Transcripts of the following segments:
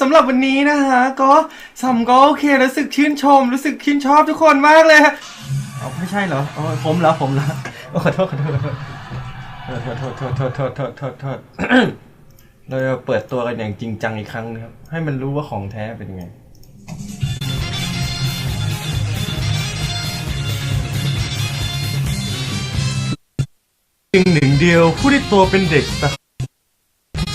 สำหรับวันนี้นะฮะ ก็สำก็โอเครู้สึกชื่นชม รู้สึกชื่นชอบทุกคนมากเลยเอาไม่ใช่เหรออ๋ผมเหรอผมเหรอขอโทษขอโทษขอโทษขอโทษขอโทษขอโทษขอโทษเราจะเปิดตัวกันอย่างจริงจังอีกครั้งนะครับ ให้มันรู้ว่าของแท้เป็นยังไงจริงหนึ่งเดียวผู้ที่ตัวเป็นเด็กแต่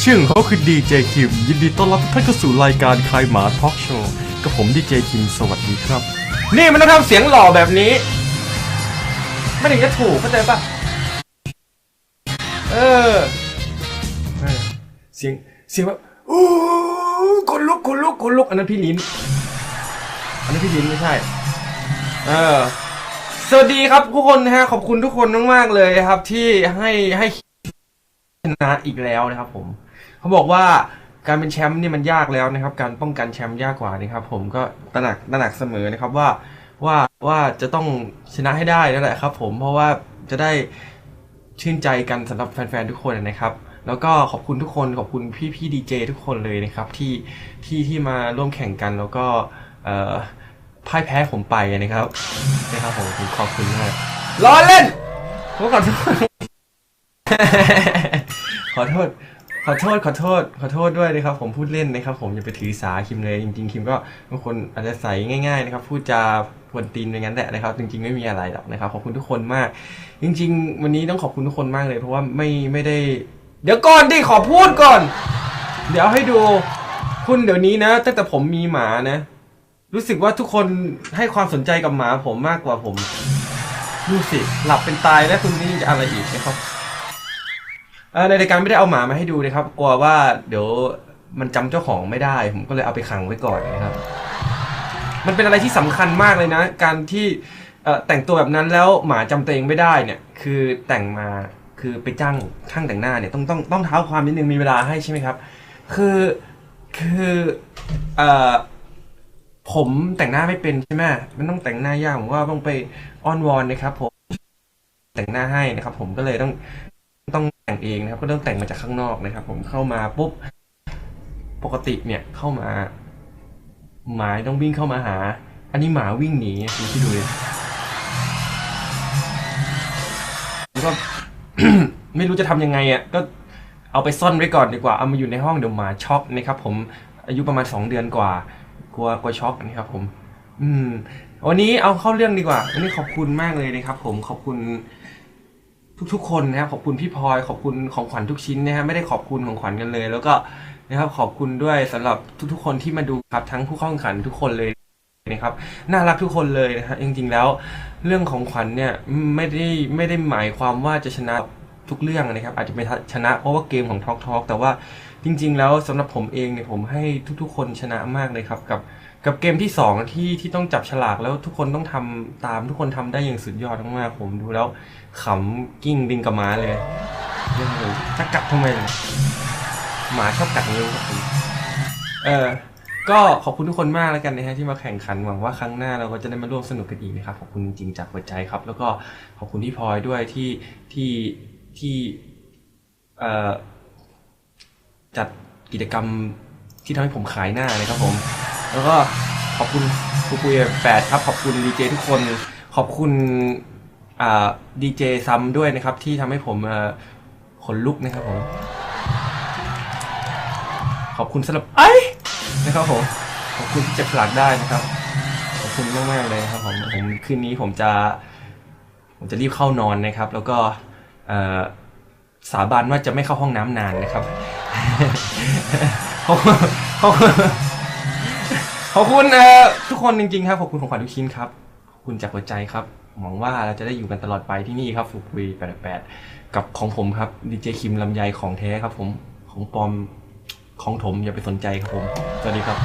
ชื่อของเขาคือดีเจคิม ยินดีต้อนรับทุกท่านเข้าสู่รายการคายหมาทอล์กโชว์กับผมดีเจคิมสวัสดีครับ นี่มันต้องทำเสียงหล่อแบบนี้ ไม่ถึงจะถูกเข้าใจปะเออเออ เสียงเสียงแบบอู้คนลุกคนลุกคนลุกอันนั้นพี่ลิ้นอันนั้นพี่ลิ้นไม่ใช่ เออ สวัสดีครับทุกคนนะฮะขอบคุณทุกคนมากๆเลยครับ ที่ให้ให้ นะอีกแล้วนะครับผมเขาบอกว่าการเป็นแชมป์นี่มันยากแล้วนะครับ การป้องกันแชมป์ยากกว่านะครับ ผมก็ตระหนักตระหนักเสมอนะครับว่าว่าว่าจะต้องชนะให้ได้นั่นแหละครับ ผมเพราะว่าจะได้ชื่นใจกันสำหรับแฟนๆทุกคนนะครับ แล้วก็ขอบคุณทุกคนขอบคุณพี่พี่ดีเจทุกคนเลยนะครับที่ที่ที่มาร่วมแข่งกันแล้วก็เอ่อพ่ายแพ้ผมไปนะครับนะครับผมผมขอบคุณมากล้อเล่นผมขอโทษ ขอโทษ ขอโทษ ขอโทษ ขอโทษด้วยนะครับ ผมพูดเล่นนะครับ ผมอย่าไปถือสาคิมเลยจริงๆคิมก็เป็นคนอาจจะใสง่าย ๆ นะครับพูดจาพวนตีนอย่างนั้นแหละนะครับ จริง ๆไม่มีอะไรหรอกนะครับขอบคุณทุกคนมาก จริง ๆ วันนี้ต้องขอบคุณทุกคนมากเลย เพราะว่าไม่ไม่ได้ เดี๋ยวก่อนดิขอพูดก่อน เดี๋ยวให้ดูคุณเดี๋ยวนี้นะตั้งแต่ผมมีหมานะ รู้สึกว่าทุกคนให้ความสนใจกับหมาผมมากกว่าผมดูสิหลับเป็นตายแล้วคุณนี่จะอะไรอีกนะครับ ในรายการไม่ได้เอาหมามาให้ดูนะครับ กลัวว่าเดี๋ยวมันจำเจ้าของไม่ได้ ผมก็เลยเอาไปขังไว้ก่อนนะครับ มันเป็นอะไรที่สำคัญมากเลยนะ การที่แต่งตัวแบบนั้นแล้วหมาจำตัวเองไม่ได้เนี่ย คือแต่งมาคือไปจ้างช่างแต่งหน้าเนี่ยต้องต้องต้องเท้าความนิดนึงมีเวลาให้ใช่ไหมครับ คือคือเอ่อผมแต่งหน้าไม่เป็นใช่ไหมมันต้องแต่งหน้ายากผมว่าต้องไปอ้อนวอนนะครับ ผมแต่งหน้าให้นะครับ ผมก็เลยต้องต้อง แต่งเองนะครับ ก็ต้องแต่งมาจากข้างนอกนะครับ ผมเข้ามาปุ๊บปกติเนี่ยเข้ามา หมาต้องวิ่งเข้ามาหา อันนี้หมาวิ่งหนีดูที่ดูเลยแล้วก็ไม่รู้จะทำยังไงอะก็เอาไปซ่อนไว้ก่อนดีกว่าเอามาอยู่ในห้องเดี๋ยวหมาช็อกนะครับ ผมอายุประมาณสองเดือนกว่า กลัวกลัวช็อกนะครับ ผม อืม วันนี้เอาเข้าเรื่องดีกว่าวันนี้ขอบคุณมากเลยนะครับ ผมขอบคุณ ทุกๆ คนนะครับขอบคุณพี่พลอยขอบคุณของขวัญทุกชิ้นนะฮะไม่ได้ขอบคุณของขวัญกันเลย แล้วก็นะครับขอบคุณด้วยสำหรับทุกๆ คนที่มาดูครับทั้งผู้เข้าแข่งขันทุกคนเลยนะครับน่ารักทุกคนเลยนะฮะจริงๆแล้ว เรื่องของขวัญเนี่ยไม่ได้ไม่ได้หมายความว่าจะชนะ ทุกเรื่องนะครับอาจจะไม่ชนะเพราะว่าเกมของทอกทอ k แต่ว่าจริง ๆ แล้วสำหรับผมเองเนี่ยผมให้ทุกๆ คนชนะมากเลยครับกับกับเกมที่สองที่ที่ต้องจับฉลากแล้วทุกคนต้องทำตามทุกคนทำได้อย่างสุดยอดมากๆผมดูแล้วขำกิ้งดิงกับหมาเลยเรื่องเลยจะกัดทำไมล่ะหมาชอบกัดนิ้วครับผมเออก็ขอบคุณทุกคนมากแล้วกันนะฮะที่มาแข่งขันหวังว่าครั้งหน้าเราก็จะได้มาร่วมสนุกกันอีกนะครับขอบคุณจริงๆจากหัวใจครับ แล้วก็ขอบคุณพี่พลอยด้วยที่ที่ ที่จัดกิจกรรมที่ทำให้ผมขายหน้านะครับผม แล้วก็ขอบคุณครูปุยแปดครับ ขอบคุณดีเจทุกคน ขอบคุณดีเจซัมด้วยนะครับ ที่ทำให้ผมขนลุกนะครับผม ขอบคุณสำหรับไอ้นะครับผมขอบคุณที่จะผลักได้นะครับ ขอบคุณมากมากๆเลยครับผมผมคืนนี้ผมจะ ผมจะรีบเข้านอนนะครับ แล้วก็ สาบานว่าจะไม่เข้าห้องน้ำนานนะครับขอบคุณขอบคุณขอบคุณทุกคนจริงๆครับขอบคุณของขวัญทุกชิ้นครับขอบคุณจากหัวใจครับหวังว่าเราจะได้อยู่กันตลอดไปที่นี่ครับฟูคุย88กับของผมครับดีเจคิมลำไยของแท้ครับผมของปอมของถมอย่าไปสนใจครับผม สวัสดีครับ